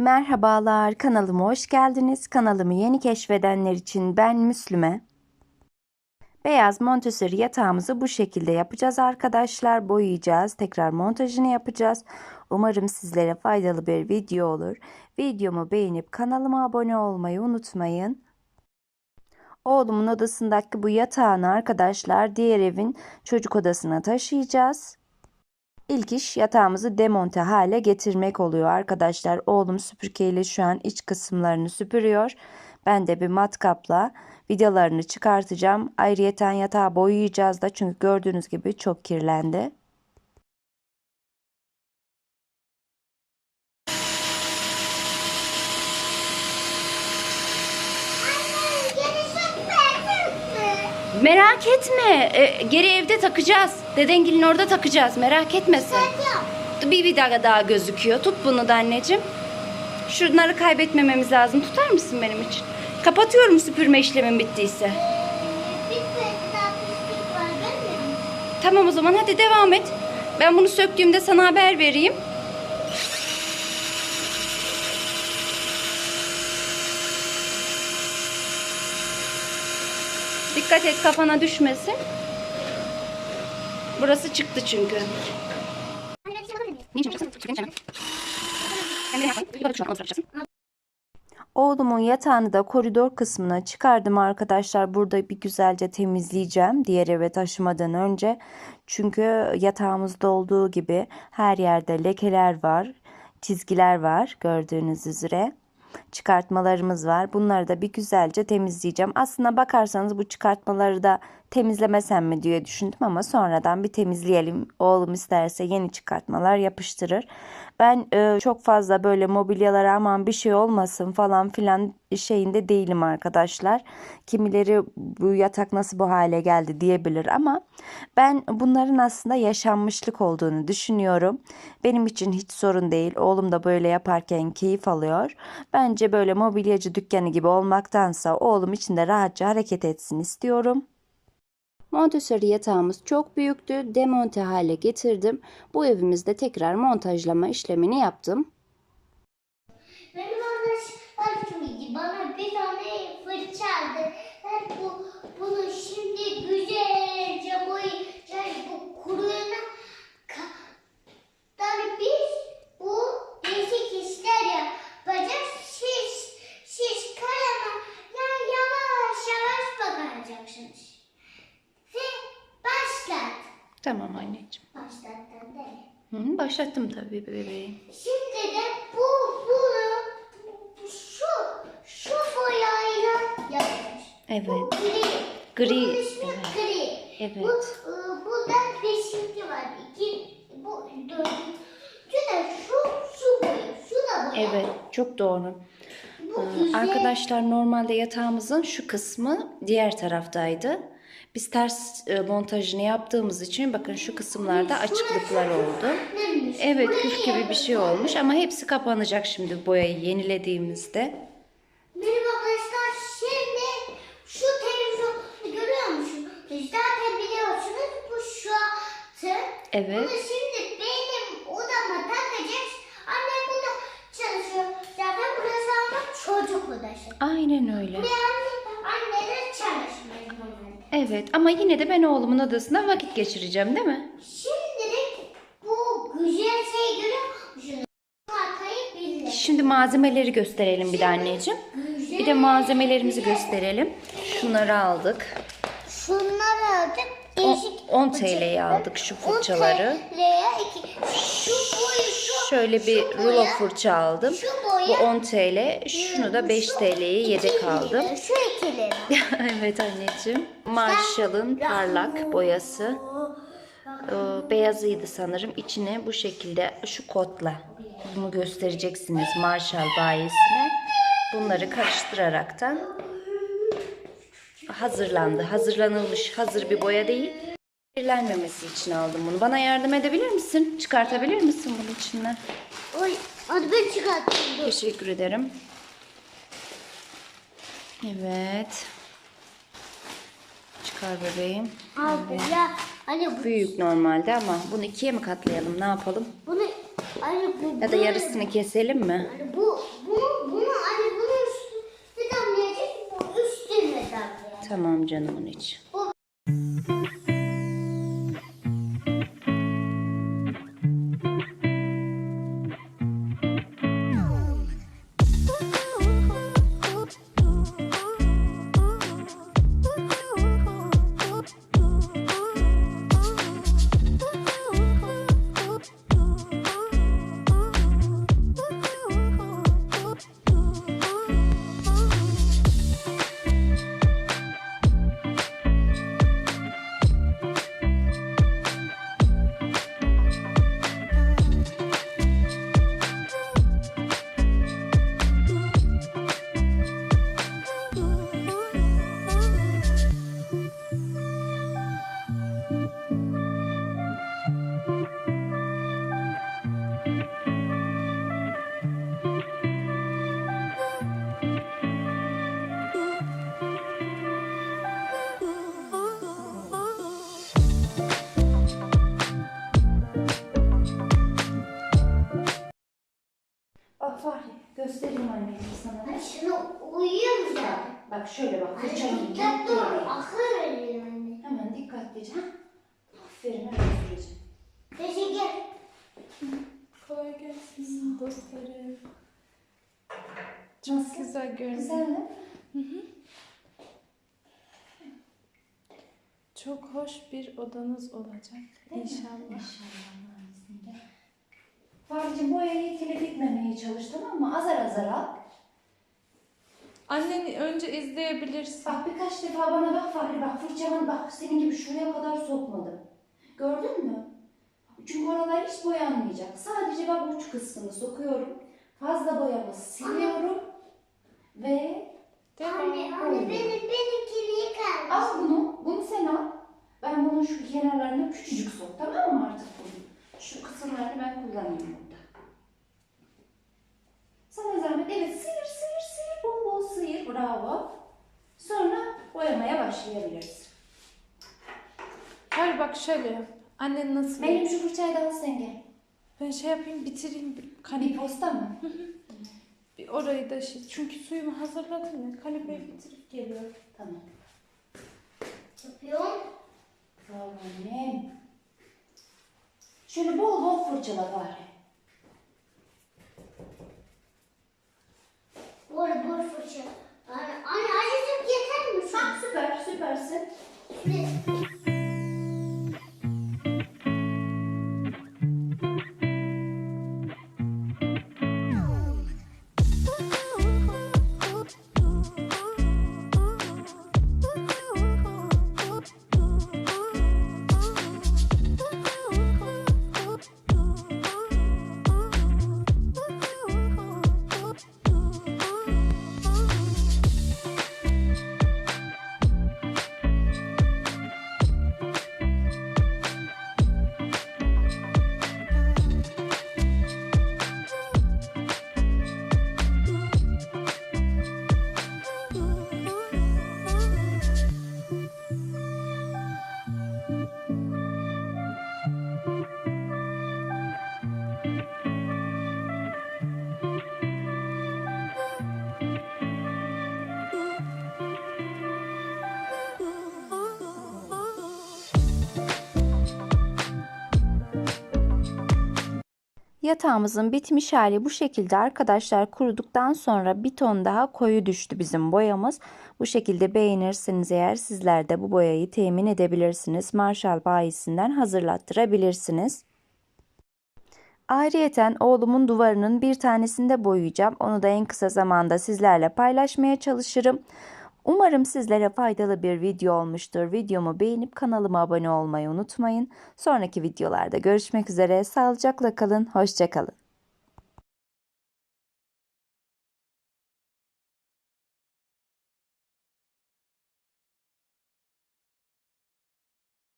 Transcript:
Merhabalar, kanalıma hoş geldiniz. Kanalımı yeni keşfedenler için ben Müslüme. Beyaz Montessori yatağımızı bu şekilde yapacağız arkadaşlar. Boyayacağız, tekrar montajını yapacağız. Umarım sizlere faydalı bir video olur. Videomu beğenip kanalıma abone olmayı unutmayın. Oğlumun odasındaki bu yatağını arkadaşlar diğer evin çocuk odasına taşıyacağız. İlk iş yatağımızı demonte hale getirmek oluyor arkadaşlar. Oğlum süpürgeyle şu an iç kısımlarını süpürüyor. Ben de bir matkapla vidalarını çıkartacağım. Ayrıyeten yatağı boyayacağız da çünkü gördüğünüz gibi çok kirlendi. Merak etme. E, geri evde takacağız. Dedengilin orada takacağız. Merak etme sen. Bir vida daha gözüküyor. Tut bunu da anneciğim. Şunları kaybetmememiz lazım. Tutar mısın benim için? Kapatıyorum süpürme işlemim bittiyse. Tamam o zaman hadi devam et. Ben bunu söktüğümde sana haber vereyim. Dikkat et kafana düşmesin. Burası çıktı çünkü. Oğlumun yatağını da koridor kısmına çıkardım arkadaşlar. Burada bir güzelce temizleyeceğim diğer eve taşımadan önce. Çünkü yatağımızda olduğu gibi her yerde lekeler var, çizgiler var gördüğünüz üzere. Çıkartmalarımız var. Bunları da bir güzelce temizleyeceğim. Aslına bakarsanız bu çıkartmaları da temizlemesem mi diye düşündüm ama sonradan bir temizleyelim. Oğlum isterse yeni çıkartmalar yapıştırır. Ben e, çok fazla böyle mobilyalara aman bir şey olmasın falan filan şeyinde değilim arkadaşlar. Kimileri bu yatak nasıl bu hale geldi diyebilir ama ben bunların aslında yaşanmışlık olduğunu düşünüyorum. Benim için hiç sorun değil. Oğlum da böyle yaparken keyif alıyor. Bence böyle mobilyacı dükkanı gibi olmaktansa oğlum için de rahatça hareket etsin istiyorum. Montessori yatağımız çok büyüktü. Demonte hale getirdim. Bu evimizde tekrar montajlama işlemini yaptım. Benim arkadaşım bana bir tane fırça aldı. Ben bu, bunu şimdi güzelce boyayacağız. Bu kuruyana kadar biz bu değişik işler yapacağız. Siz, siz kaleme ya yavaş yavaş bakacaksınız. Ve başlat. Tamam anneciğim. Başlattın değil. Hı, başlattım tabii bebeğim. Şimdi de bu bunu şu şu boyayla yapıyoruz. Evet. Bu gri. Gri, Bunun ismi evet. gri. Evet. Bu e, burada beşinci var. İki bu dördüncü de şu şu boyu. Şu da boya. Evet, çok doğru. Bu Ee, güzel. Arkadaşlar normalde yatağımızın şu kısmı diğer taraftaydı. Biz ters e, montajını yaptığımız için bakın şu kısımlarda açıklıklar oldu. Evet küf gibi bir şey olmuş ama hepsi kapanacak şimdi boyayı yenilediğimizde. Benim arkadaşlar şimdi şu televizyonu görüyor musunuz? Zaten biliyorsunuz bu şu atı. Evet. Bunu şimdi benim odama takacağız. Annem burada çalışıyor. Zaten burası ama çocuk odası. Aynen öyle. Buraya anne, anne de çalışmıyor normalde. Evet ama yine de ben oğlumun odasında vakit geçireceğim değil mi? Şimdi de bu güzel şey görüyor musunuz? Şimdi malzemeleri gösterelim bir de anneciğim. Bir de malzemelerimizi gösterelim. Şunları aldık. Şunları aldık. O- Değişik 10 TL'ye aldık şu fırçaları. 10 TL'ye iki. Şu boyu şu. Şöyle bir rulo fırça aldım. Bu boya. 10 TL. Şunu da 5 şu TL'ye yedek aldım. Lira, Şu 2 lira. evet anneciğim. Marshall'ın parlak boyası. Ee, beyazıydı sanırım. İçine bu şekilde şu kodla bunu göstereceksiniz Marshall bayisine. Bunları karıştıraraktan hazırlandı. Hazırlanılmış hazır bir boya değil. Kirlenmemesi için aldım bunu. Bana yardım edebilir misin? Çıkartabilir misin bunun içinden? Oy, hadi ben çıkarttım. Teşekkür ederim. Evet. Çıkar bebeğim. Abi ya. Hani bu, Büyük normalde ama bunu ikiye mi katlayalım? Ne yapalım? bunu Anne bu Ya da yarısını keselim mi? Anne bu bunu bunu anne bunun üstüne damlayacak bu üstüne damlayacak. Tamam canımın içi. Bak Bak şöyle bak Anne fırçanın dikkatli ol. Akıl verelim anne. Hemen dikkatlice. ha? Aferin hemen süreceğim. Teşekkür. Kolay gelsin dostlarım. Nasıl? Güzel görünüyor. Güzel mi? Çok hoş bir odanız olacak inşallah. İnşallah Allah'ın izniyle. Fahri'cim boyayı tele bitmemeye çalış tamam mı? Azar azar al. Anneni önce izleyebilirsin. Bak birkaç defa bana bak Fahri bak fırçamın bak senin gibi şuraya kadar sokmadım. Gördün mü? Çünkü oralar hiç boyanmayacak. Sadece bak uç kısmını sokuyorum. Fazla boyamı siliyorum. Ve. Anne anne benim benimkini yıkar al bunu. Bunu sen al. Ben bunun şu kenarlarına küçücük sok tamam mı artık bunu? Şu kısımlarını ben kullanayım burada. Sana zahmet evet sıyır sıyır sıyır bol bol sıyır bravo. Sonra boyamaya başlayabilirsin. Hayır bak şöyle. Annen nasıl? Benim şu fırçayı da al sen gel. Ben şey yapayım bitireyim. bir Bir Kanepe. posta mı? Bir orayı da şey. Çünkü suyumu hazırladım ya. Kanepeyi bitirip geliyorum. Tamam. Yapıyorum. Sağ ol annem. Şöyle bol bol fırçala bari. Bor bor fırça. Anne anne azıcık yeter mi? Ha, süper süpersin. Yatağımızın bitmiş hali bu şekilde arkadaşlar kuruduktan sonra bir ton daha koyu düştü bizim boyamız. Bu şekilde beğenirseniz eğer sizler de bu boyayı temin edebilirsiniz. Marshall bayisinden hazırlattırabilirsiniz. Ayrıyeten oğlumun duvarının bir tanesinde boyayacağım. Onu da en kısa zamanda sizlerle paylaşmaya çalışırım. Umarım sizlere faydalı bir video olmuştur. Videomu beğenip kanalıma abone olmayı unutmayın. Sonraki videolarda görüşmek üzere. Sağlıcakla kalın, hoşçakalın.